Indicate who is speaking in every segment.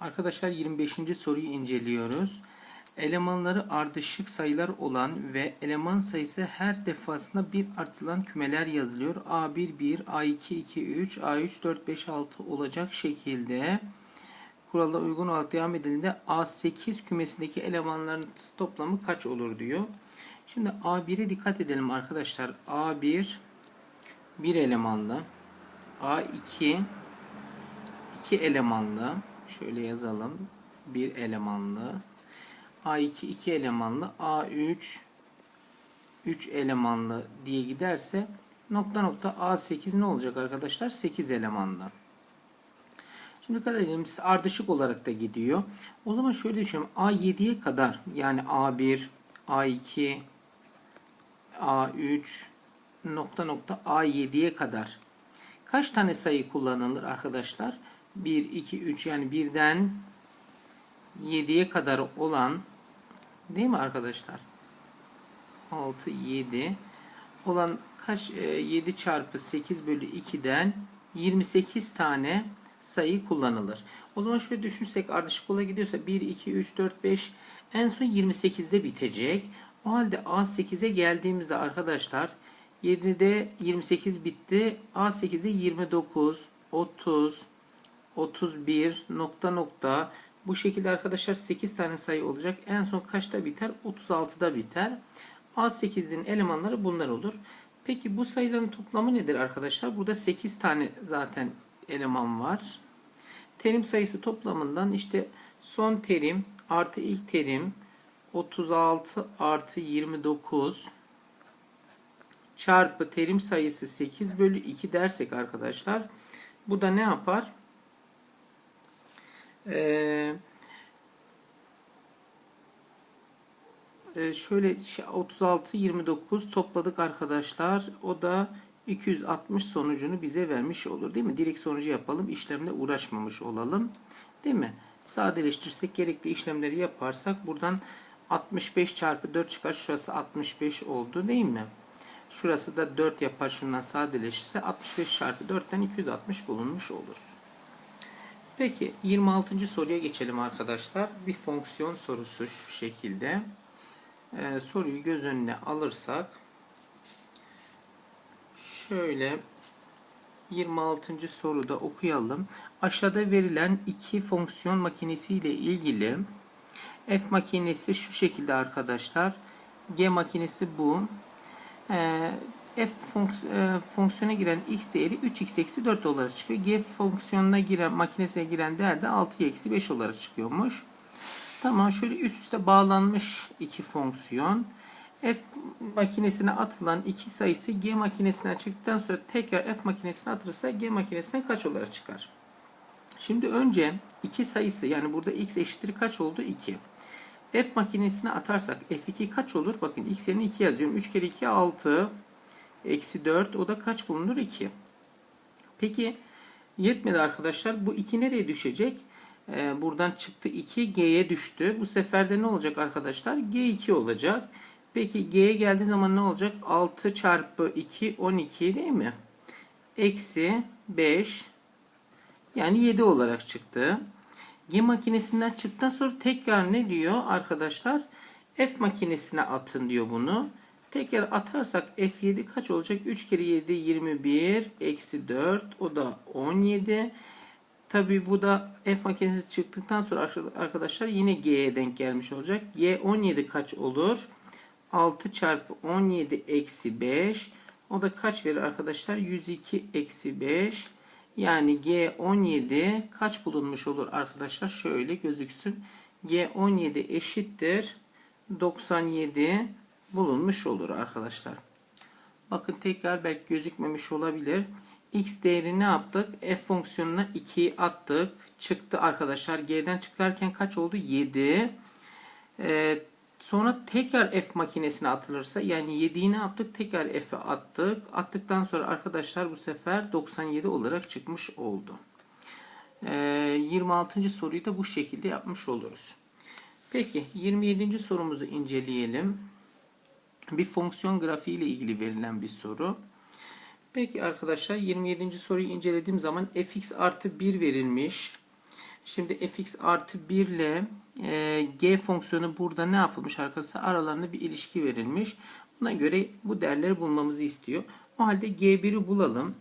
Speaker 1: Arkadaşlar 25. soruyu inceliyoruz. Elemanları ardışık sayılar olan ve eleman sayısı her defasında bir artılan kümeler yazılıyor. A1 1, A2 2 3, A3 4 5 6 olacak şekilde kurala uygun olarak devam edildiğinde A8 kümesindeki elemanların toplamı kaç olur diyor. Şimdi A1'e dikkat edelim arkadaşlar. A1 bir elemanlı. A2 iki elemanlı. Şöyle yazalım. Bir elemanlı. A2 iki elemanlı. A3 3 elemanlı diye giderse nokta nokta A8 ne olacak arkadaşlar? 8 elemanlı. Şimdi dikkat edelim ardışık olarak da gidiyor. O zaman şöyle düşünelim. A7'ye kadar yani A1, A2, A3 nokta nokta A7'ye kadar kaç tane sayı kullanılır arkadaşlar? 1, 2, 3 yani birden 7'ye kadar olan değil mi arkadaşlar? 6, 7 olan kaç? 7 çarpı 8 bölü 2'den 28 tane sayı kullanılır. O zaman şöyle düşünsek ardışık ola gidiyorsa 1, 2, 3, 4, 5 en son 28'de bitecek. O halde A8'e geldiğimizde arkadaşlar 7'de 28 bitti. A8'de 29, 30, 31 nokta nokta bu şekilde arkadaşlar 8 tane sayı olacak. En son kaçta biter? 36'da biter. A8'in elemanları bunlar olur. Peki bu sayıların toplamı nedir arkadaşlar? Burada 8 tane zaten eleman var. Terim sayısı toplamından işte son terim artı ilk terim 36 artı 29 çarpı terim sayısı 8 bölü 2 dersek arkadaşlar bu da ne yapar? Ee, e, şöyle 36 29 topladık arkadaşlar. O da 260 sonucunu bize vermiş olur. Değil mi? Direkt sonucu yapalım. işlemle uğraşmamış olalım. Değil mi? Sadeleştirirsek gerekli işlemleri yaparsak buradan 65 çarpı 4 çıkar. Şurası 65 oldu. Değil mi? Şurası da 4 yapar. Şundan sadeleşirse 65 çarpı 4'ten 260 bulunmuş olur. Peki 26. soruya geçelim arkadaşlar. Bir fonksiyon sorusu şu şekilde. Ee, soruyu göz önüne alırsak şöyle 26. soruda okuyalım. Aşağıda verilen iki fonksiyon makinesi ile ilgili F makinesi şu şekilde arkadaşlar. G makinesi bu. Ee, F fonks e, fonksiyona giren x değeri 3x eksi 4 olarak çıkıyor. G fonksiyonuna giren makinesine giren değer de 6 eksi 5 olarak çıkıyormuş. Tamam şöyle üst üste bağlanmış iki fonksiyon. F makinesine atılan iki sayısı G makinesinden çıktıktan sonra tekrar F makinesine atılırsa G makinesine kaç olarak çıkar? Şimdi önce iki sayısı yani burada x eşittir kaç oldu? 2. F makinesine atarsak F2 kaç olur? Bakın x yerine 2 yazıyorum. 3 kere 2 6 eksi 4 o da kaç bulunur? 2. Peki yetmedi arkadaşlar. Bu 2 nereye düşecek? Ee, buradan çıktı 2 G'ye düştü. Bu sefer de ne olacak arkadaşlar? G2 olacak. Peki G'ye geldiği zaman ne olacak? 6 çarpı 2 12 değil mi? Eksi 5 yani 7 olarak çıktı. G makinesinden çıktıktan sonra tekrar ne diyor arkadaşlar? F makinesine atın diyor bunu. Tekrar atarsak F7 kaç olacak? 3 kere 7 21 eksi 4 o da 17. Tabi bu da F makinesi çıktıktan sonra arkadaşlar yine G'ye denk gelmiş olacak. G 17 kaç olur? 6 çarpı 17 eksi 5. O da kaç verir arkadaşlar? 102 eksi 5. Yani G17 kaç bulunmuş olur arkadaşlar? Şöyle gözüksün. G17 eşittir 97 bulunmuş olur arkadaşlar. Bakın tekrar belki gözükmemiş olabilir. X değeri ne yaptık? F fonksiyonuna 2 attık. Çıktı arkadaşlar. G'den çıkarken kaç oldu? 7. Ee, sonra tekrar F makinesine atılırsa yani 7'yi ne yaptık? Tekrar F'e attık. Attıktan sonra arkadaşlar bu sefer 97 olarak çıkmış oldu. Ee, 26. soruyu da bu şekilde yapmış oluruz. Peki 27. sorumuzu inceleyelim. Bir fonksiyon grafiği ile ilgili verilen bir soru. Peki arkadaşlar 27. soruyu incelediğim zaman fx artı 1 verilmiş. Şimdi fx artı 1 ile e, g fonksiyonu burada ne yapılmış arkadaşlar? Aralarında bir ilişki verilmiş. Buna göre bu değerleri bulmamızı istiyor. O halde g1'i bulalım.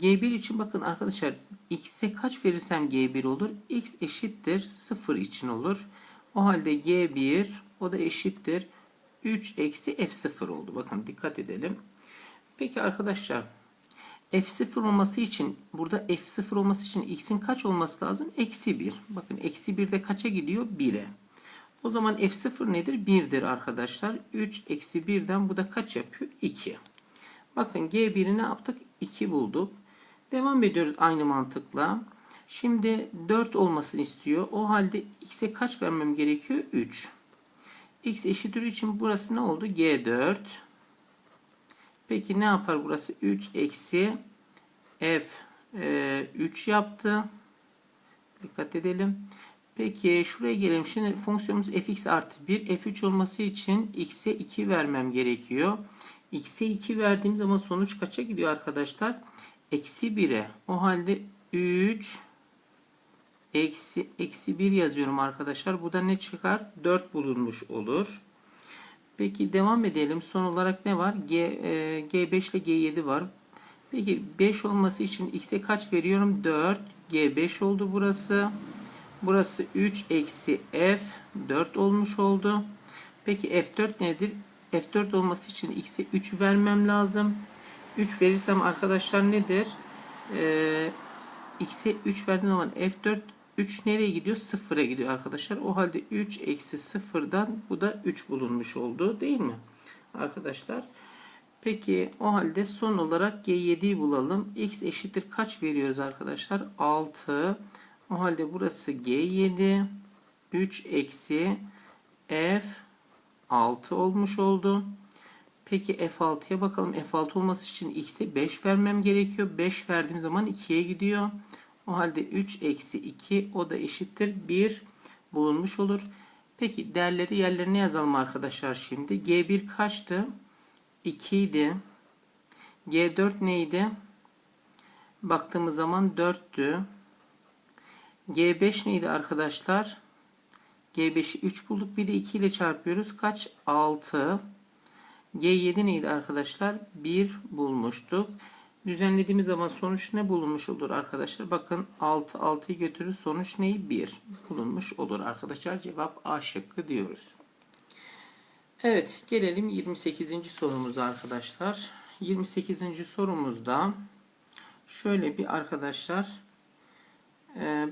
Speaker 1: G1 için bakın arkadaşlar x'e kaç verirsem G1 olur? x eşittir 0 için olur. O halde G1 o da eşittir 3 eksi F0 oldu. Bakın dikkat edelim. Peki arkadaşlar F0 olması için burada F0 olması için x'in kaç olması lazım? Eksi 1. Bakın eksi 1 de kaça gidiyor? 1'e. O zaman F0 nedir? 1'dir arkadaşlar. 3 eksi 1'den bu da kaç yapıyor? 2. Bakın G1'i ne yaptık? 2 bulduk. Devam ediyoruz aynı mantıkla. Şimdi 4 olmasını istiyor. O halde x'e kaç vermem gerekiyor? 3. x eşittir 3 için burası ne oldu? G4. Peki ne yapar burası? 3 eksi f e, 3 yaptı. Dikkat edelim. Peki şuraya gelelim. Şimdi fonksiyonumuz fx artı 1. f3 olması için x'e 2 vermem gerekiyor. x'e 2 verdiğim zaman sonuç kaça gidiyor arkadaşlar? Eksi 1'e. O halde 3 eksi, eksi 1 yazıyorum arkadaşlar. Bu da ne çıkar? 4 bulunmuş olur. Peki devam edelim. Son olarak ne var? G, e, G5 ile G7 var. Peki 5 olması için x'e kaç veriyorum? 4. G5 oldu burası. Burası 3 eksi f 4 olmuş oldu. Peki f4 nedir? f4 olması için x'e 3 vermem lazım. 3 verirsem arkadaşlar nedir? Ee, x'e 3 verdiğim zaman f4 3 nereye gidiyor? 0'a gidiyor arkadaşlar. O halde 3 eksi 0'dan bu da 3 bulunmuş oldu değil mi? Arkadaşlar. Peki o halde son olarak G7'yi bulalım. X eşittir kaç veriyoruz arkadaşlar? 6. O halde burası G7. 3 eksi F 6 olmuş oldu. Peki F6'ya bakalım. F6 olması için x'e 5 vermem gerekiyor. 5 verdiğim zaman 2'ye gidiyor. O halde 3 eksi 2 o da eşittir 1 bulunmuş olur. Peki değerleri yerlerine yazalım arkadaşlar şimdi. G1 kaçtı? 2 idi. G4 neydi? Baktığımız zaman 4'tü. G5 neydi arkadaşlar? G5'i 3 bulduk. Bir de 2 ile çarpıyoruz. Kaç? 6. G7 neydi arkadaşlar? 1 bulmuştuk. Düzenlediğimiz zaman sonuç ne bulunmuş olur arkadaşlar? Bakın 6 6'yı götürür. Sonuç neyi? 1 bulunmuş olur arkadaşlar. Cevap A şıkkı diyoruz. Evet gelelim 28. sorumuza arkadaşlar. 28. sorumuzda şöyle bir arkadaşlar e,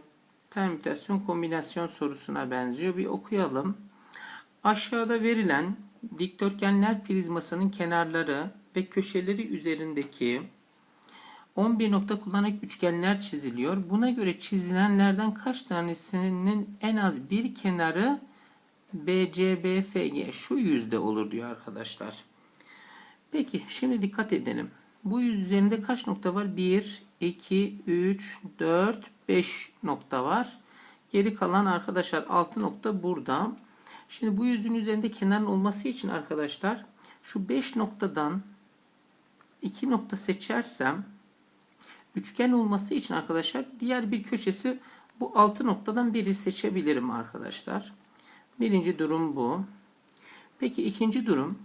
Speaker 1: permütasyon kombinasyon sorusuna benziyor. Bir okuyalım. Aşağıda verilen dikdörtgenler prizmasının kenarları ve köşeleri üzerindeki 11 nokta kullanarak üçgenler çiziliyor. Buna göre çizilenlerden kaç tanesinin en az bir kenarı BCBFG şu yüzde olur diyor arkadaşlar. Peki şimdi dikkat edelim. Bu yüz üzerinde kaç nokta var? 1, 2, 3, 4, 5 nokta var. Geri kalan arkadaşlar 6 nokta burada. Şimdi bu yüzün üzerinde kenarın olması için arkadaşlar şu 5 noktadan 2 nokta seçersem üçgen olması için arkadaşlar diğer bir köşesi bu 6 noktadan biri seçebilirim arkadaşlar. Birinci durum bu. Peki ikinci durum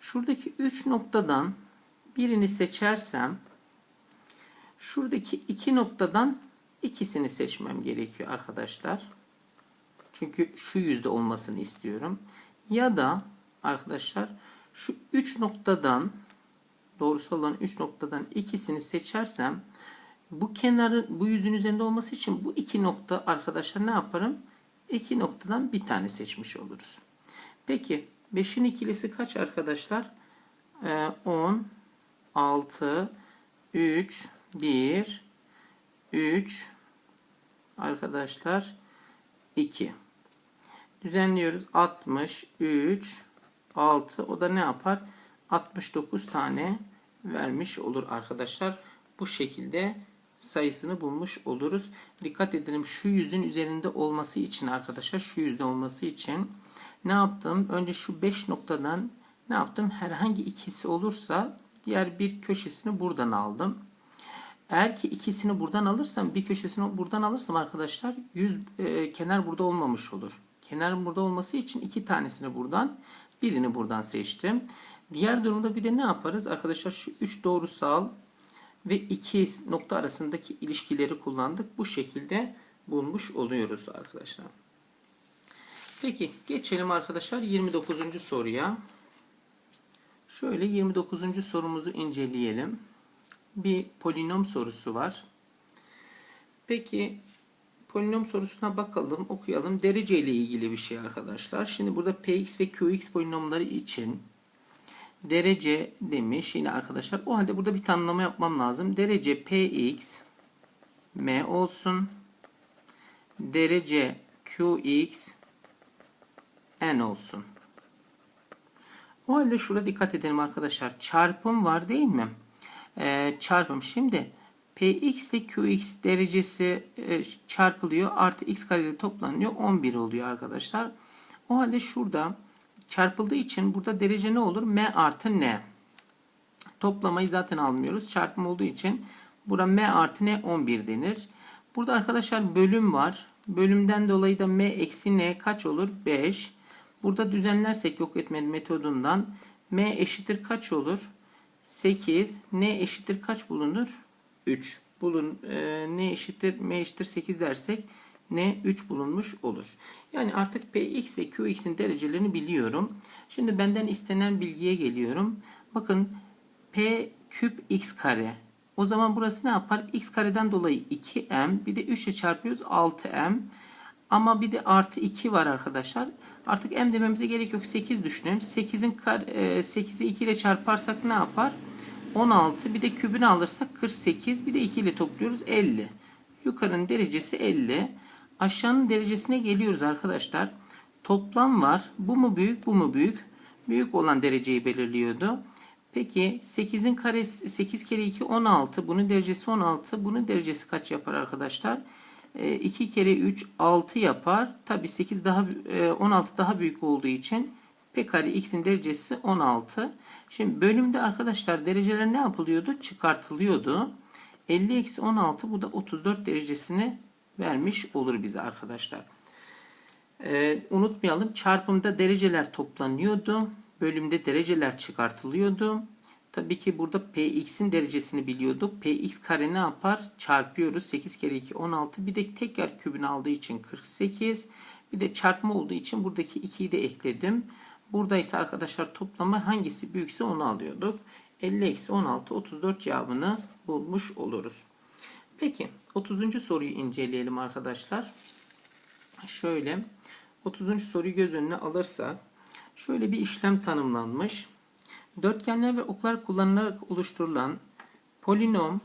Speaker 1: şuradaki 3 noktadan birini seçersem şuradaki 2 noktadan ikisini seçmem gerekiyor arkadaşlar. Çünkü şu yüzde olmasını istiyorum. Ya da arkadaşlar şu 3 noktadan doğrusu olan 3 noktadan ikisini seçersem bu kenarın bu yüzün üzerinde olması için bu iki nokta arkadaşlar ne yaparım? İki noktadan bir tane seçmiş oluruz. Peki 5'in ikilisi kaç arkadaşlar? Ee, 10 6 3 1 3 arkadaşlar 2 düzenliyoruz 63 6 o da ne yapar 69 tane vermiş olur arkadaşlar bu şekilde sayısını bulmuş oluruz dikkat edelim şu yüzün üzerinde olması için arkadaşlar şu yüzde olması için ne yaptım önce şu 5 noktadan ne yaptım herhangi ikisi olursa diğer bir köşesini buradan aldım Eğer ki ikisini buradan alırsam bir köşesini buradan alırsam arkadaşlar yüz e, kenar burada olmamış olur. Kenar burada olması için iki tanesini buradan birini buradan seçtim. Diğer durumda bir de ne yaparız? Arkadaşlar şu üç doğrusal ve iki nokta arasındaki ilişkileri kullandık. Bu şekilde bulmuş oluyoruz arkadaşlar. Peki geçelim arkadaşlar 29. soruya. Şöyle 29. sorumuzu inceleyelim. Bir polinom sorusu var. Peki polinom sorusuna bakalım, okuyalım. Derece ile ilgili bir şey arkadaşlar. Şimdi burada px ve qx polinomları için derece demiş yine arkadaşlar. O halde burada bir tanımlama yapmam lazım. Derece px m olsun. Derece qx n olsun. O halde şurada dikkat edelim arkadaşlar. Çarpım var değil mi? Ee, çarpım. Şimdi px ile qx derecesi e, çarpılıyor. Artı x kareli toplanıyor. 11 oluyor arkadaşlar. O halde şurada çarpıldığı için burada derece ne olur? m artı n. Toplamayı zaten almıyoruz. Çarpım olduğu için bura m artı n 11 denir. Burada arkadaşlar bölüm var. Bölümden dolayı da m eksi n kaç olur? 5. Burada düzenlersek yok etme metodundan m eşittir kaç olur? 8. n eşittir kaç bulunur? 3. Bulun, e, n eşittir m eşittir 8 dersek n 3 bulunmuş olur. Yani artık px ve qx'in derecelerini biliyorum. Şimdi benden istenen bilgiye geliyorum. Bakın p küp x kare. O zaman burası ne yapar? x kareden dolayı 2m. Bir de 3 ile çarpıyoruz 6m. Ama bir de artı 2 var arkadaşlar. Artık m dememize gerek yok. 8 düşünelim. 8'in 8'i 2 ile çarparsak ne yapar? 16. Bir de kübünü alırsak 48. Bir de 2 ile topluyoruz 50. Yukarının derecesi 50. Aşağının derecesine geliyoruz arkadaşlar. Toplam var. Bu mu büyük, bu mu büyük? Büyük olan dereceyi belirliyordu. Peki 8'in karesi 8 kere 2 16. Bunun derecesi 16. Bunun derecesi kaç yapar arkadaşlar? 2 kere 3 6 yapar. Tabi 8 daha 16 daha büyük olduğu için p kare x'in derecesi 16. Şimdi bölümde arkadaşlar dereceler ne yapılıyordu? Çıkartılıyordu. 50 eksi 16 bu da 34 derecesini vermiş olur bize arkadaşlar. Ee, unutmayalım çarpımda dereceler toplanıyordu. Bölümde dereceler çıkartılıyordu. Tabii ki burada px'in derecesini biliyorduk. px kare ne yapar? Çarpıyoruz. 8 kere 2 16. Bir de tekrar kübünü aldığı için 48. Bir de çarpma olduğu için buradaki 2'yi de ekledim. Burada ise arkadaşlar toplama hangisi büyükse onu alıyorduk. 50 eksi 16 34 cevabını bulmuş oluruz. Peki 30. soruyu inceleyelim arkadaşlar. Şöyle 30. soruyu göz önüne alırsak şöyle bir işlem tanımlanmış. Dörtgenler ve oklar kullanılarak oluşturulan polinom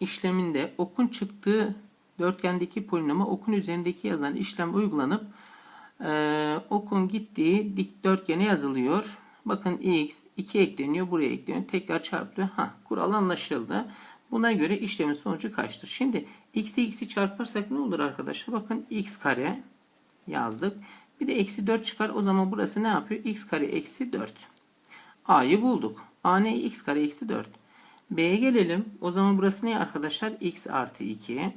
Speaker 1: işleminde okun çıktığı dörtgendeki polinoma okun üzerindeki yazan işlem uygulanıp e, okun gittiği dikdörtgene yazılıyor. Bakın x 2 ekleniyor buraya ekleniyor tekrar çarpılıyor. Ha, kural anlaşıldı. Buna göre işlemin sonucu kaçtır? Şimdi x'i x'i çarparsak ne olur arkadaşlar? Bakın x kare yazdık. Bir de eksi 4 çıkar. O zaman burası ne yapıyor? x kare eksi 4. A'yı bulduk. A ne? x kare eksi 4. B'ye gelelim. O zaman burası ne arkadaşlar? x artı 2.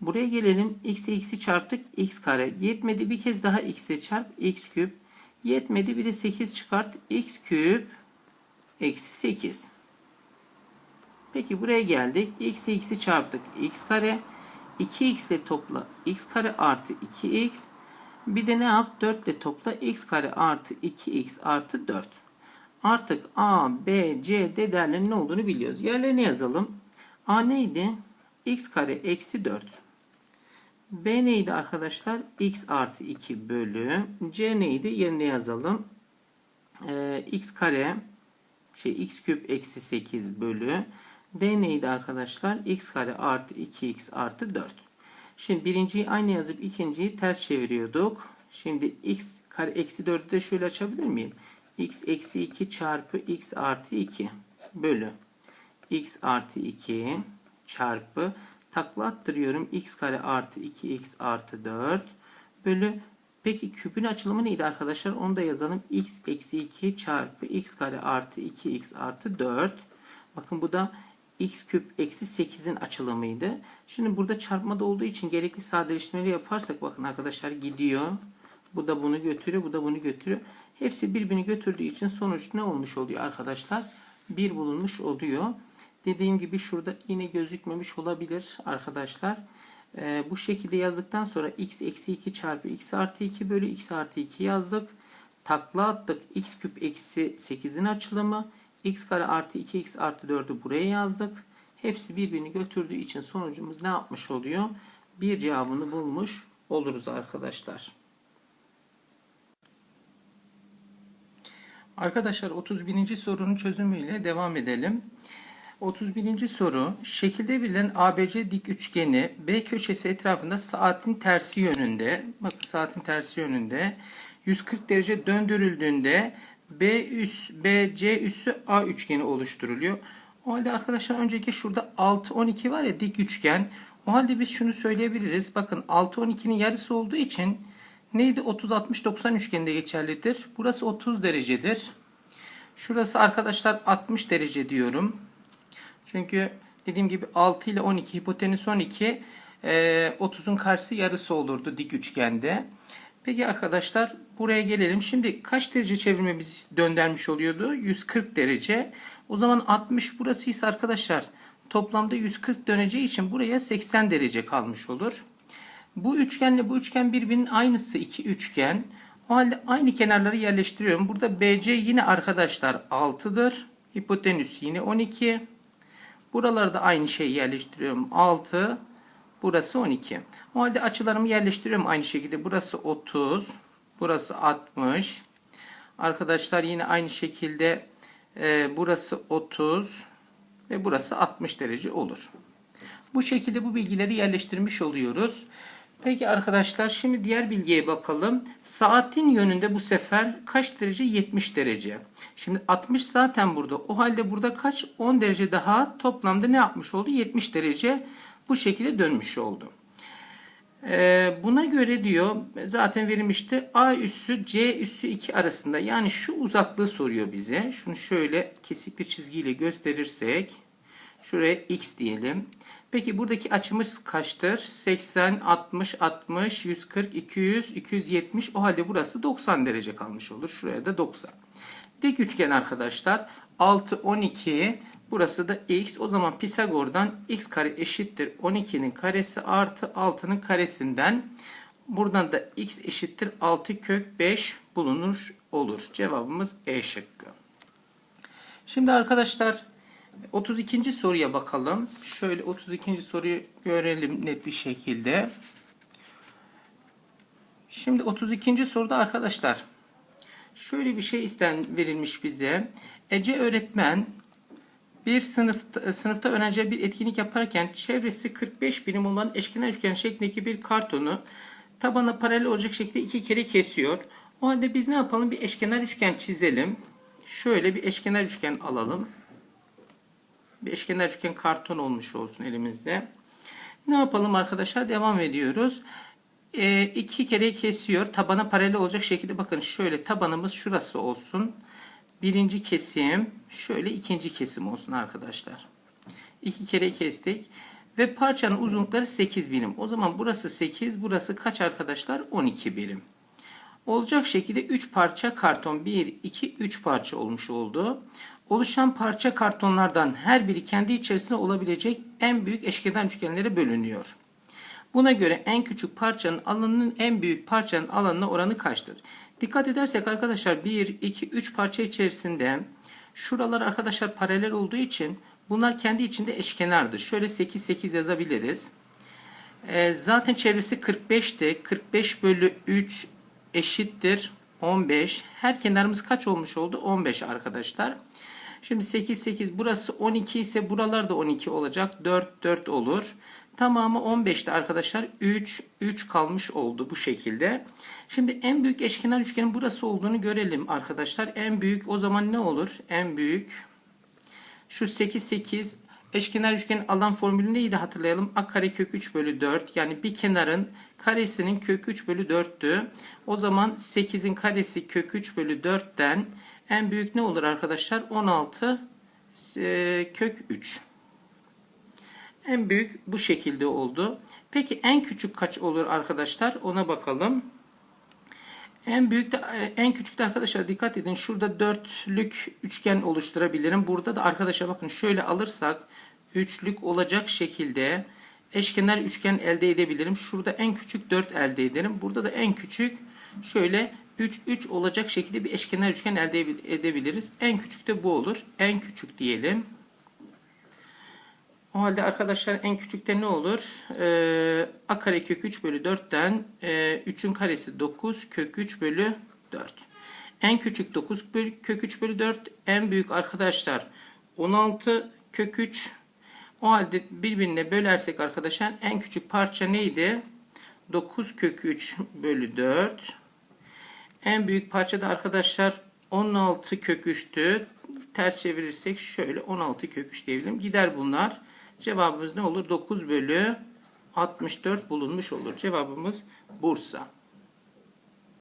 Speaker 1: Buraya gelelim. x'e x'i çarptık. x kare. Yetmedi. Bir kez daha x'e çarp. x küp. Yetmedi. Bir de 8 çıkart. x küp eksi 8. Peki buraya geldik. x'e x'i çarptık. x kare. 2x ile topla. x kare artı 2x. Bir de ne yap? 4 ile topla. x kare artı 2x artı 4. Artık a, b, c, d değerlerinin ne olduğunu biliyoruz. Yerlerine yazalım. a neydi? x kare eksi 4. b neydi arkadaşlar? x artı 2 bölü. c neydi? Yerine yazalım. Ee, x kare şey x küp eksi 8 bölü. D neydi arkadaşlar? x kare artı 2x artı 4. Şimdi birinciyi aynı yazıp ikinciyi ters çeviriyorduk. Şimdi x kare eksi 4'ü de şöyle açabilir miyim? x eksi 2 çarpı x artı 2 bölü x artı 2 çarpı takla attırıyorum x kare artı 2x artı 4 bölü peki küpün açılımı neydi arkadaşlar onu da yazalım x eksi 2 çarpı x kare artı 2x artı 4 bakın bu da x küp eksi 8'in açılımıydı. Şimdi burada çarpmada olduğu için gerekli sadeleştirmeleri yaparsak bakın arkadaşlar gidiyor. Bu da bunu götürüyor. Bu da bunu götürüyor. Hepsi birbirini götürdüğü için sonuç ne olmuş oluyor arkadaşlar? 1 bulunmuş oluyor. Dediğim gibi şurada yine gözükmemiş olabilir arkadaşlar. Ee, bu şekilde yazdıktan sonra x eksi 2 çarpı x artı 2 bölü x artı 2 yazdık. Takla attık. x küp eksi 8'in açılımı. X kare artı 2x artı 4'ü buraya yazdık. Hepsi birbirini götürdüğü için sonucumuz ne yapmış oluyor? Bir cevabını bulmuş oluruz arkadaşlar. Arkadaşlar 31. sorunun çözümüyle devam edelim. 31. soru şekilde verilen ABC dik üçgeni B köşesi etrafında saatin tersi yönünde bakın saatin tersi yönünde 140 derece döndürüldüğünde B üs BC üssü A üçgeni oluşturuluyor. O halde arkadaşlar önceki şurada 6 12 var ya dik üçgen. O halde biz şunu söyleyebiliriz. Bakın 6 12'nin yarısı olduğu için neydi 30 60 90 üçgeninde geçerlidir. Burası 30 derecedir. Şurası arkadaşlar 60 derece diyorum. Çünkü dediğim gibi 6 ile 12 hipotenüs 12 30'un karşısı yarısı olurdu dik üçgende. Peki arkadaşlar buraya gelelim. Şimdi kaç derece çevirmemiz döndürmüş oluyordu? 140 derece. O zaman 60 burası ise arkadaşlar toplamda 140 döneceği için buraya 80 derece kalmış olur. Bu üçgenle bu üçgen birbirinin aynısı iki üçgen. O halde aynı kenarları yerleştiriyorum. Burada BC yine arkadaşlar 6'dır. Hipotenüs yine 12. Buralarda aynı şeyi yerleştiriyorum. 6. Burası 12. O halde açılarımı yerleştiriyorum aynı şekilde. Burası 30. Burası 60. Arkadaşlar yine aynı şekilde e, burası 30 ve burası 60 derece olur. Bu şekilde bu bilgileri yerleştirmiş oluyoruz. Peki arkadaşlar şimdi diğer bilgiye bakalım. Saatin yönünde bu sefer kaç derece? 70 derece. Şimdi 60 zaten burada. O halde burada kaç? 10 derece daha toplamda ne yapmış oldu? 70 derece bu şekilde dönmüş oldu. Ee, buna göre diyor zaten verilmişti A üssü C üssü 2 arasında yani şu uzaklığı soruyor bize. Şunu şöyle kesik bir çizgiyle gösterirsek şuraya x diyelim. Peki buradaki açımız kaçtır? 80, 60, 60, 140, 200, 270. O halde burası 90 derece kalmış olur. Şuraya da 90. Dik üçgen arkadaşlar. 6, 12. Burası da x. O zaman Pisagor'dan x kare eşittir 12'nin karesi artı 6'nın karesinden. Buradan da x eşittir 6 kök 5 bulunur olur. Cevabımız E şıkkı. Şimdi arkadaşlar 32. soruya bakalım. Şöyle 32. soruyu görelim net bir şekilde. Şimdi 32. soruda arkadaşlar şöyle bir şey isten verilmiş bize. Ece öğretmen bir sınıfta, sınıfta öğrenciye bir etkinlik yaparken çevresi 45 birim olan eşkenar üçgen şeklindeki bir kartonu tabana paralel olacak şekilde iki kere kesiyor. O halde biz ne yapalım? Bir eşkenar üçgen çizelim. Şöyle bir eşkenar üçgen alalım bir eşkenar üçgen karton olmuş olsun elimizde. Ne yapalım arkadaşlar? Devam ediyoruz. E, iki kere kesiyor. Tabana paralel olacak şekilde bakın şöyle tabanımız şurası olsun. Birinci kesim şöyle ikinci kesim olsun arkadaşlar. İki kere kestik. Ve parçanın uzunlukları 8 birim. O zaman burası 8, burası kaç arkadaşlar? 12 birim. Olacak şekilde 3 parça karton 1, 2, 3 parça olmuş oldu. Oluşan parça kartonlardan her biri kendi içerisinde olabilecek en büyük eşkenar üçgenlere bölünüyor. Buna göre en küçük parçanın alanının en büyük parçanın alanına oranı kaçtır? Dikkat edersek arkadaşlar 1, 2, 3 parça içerisinde şuralar arkadaşlar paralel olduğu için bunlar kendi içinde eşkenardır. Şöyle 8, 8 yazabiliriz. E, zaten çevresi 45'ti. 45 bölü 3 eşittir 15. Her kenarımız kaç olmuş oldu? 15 arkadaşlar. Şimdi 8 8 burası 12 ise buralar da 12 olacak. 4 4 olur. Tamamı 15'te arkadaşlar 3 3 kalmış oldu bu şekilde. Şimdi en büyük eşkenar üçgenin burası olduğunu görelim arkadaşlar. En büyük o zaman ne olur? En büyük şu 8 8 eşkenar üçgenin alan formülü neydi hatırlayalım. A kare kök 3 bölü 4 yani bir kenarın karesinin kök 3 bölü 4'tü. O zaman 8'in karesi kök 3 bölü 4'ten en büyük ne olur arkadaşlar? 16 e, kök 3. En büyük bu şekilde oldu. Peki en küçük kaç olur arkadaşlar? Ona bakalım. En büyük de en küçük de arkadaşlar dikkat edin. Şurada dörtlük üçgen oluşturabilirim. Burada da arkadaşlar bakın şöyle alırsak üçlük olacak şekilde eşkenar üçgen elde edebilirim. Şurada en küçük 4 elde ederim. Burada da en küçük şöyle 3 3 olacak şekilde bir eşkenar üçgen elde edebiliriz. En küçük de bu olur. En küçük diyelim. O halde arkadaşlar en küçükte ne olur? Ee, a kare kök 3 bölü 4'ten e, 3'ün karesi 9 kök 3 bölü 4. En küçük 9 bölü, kök 3 bölü 4. En büyük arkadaşlar 16 kök 3. O halde birbirine bölersek arkadaşlar en küçük parça neydi? 9 kök 3 bölü 4. En büyük parça da arkadaşlar 16 kök 3'tü. Ters çevirirsek şöyle 16 kök 3 diyebilirim. Gider bunlar. Cevabımız ne olur? 9 bölü 64 bulunmuş olur. Cevabımız Bursa.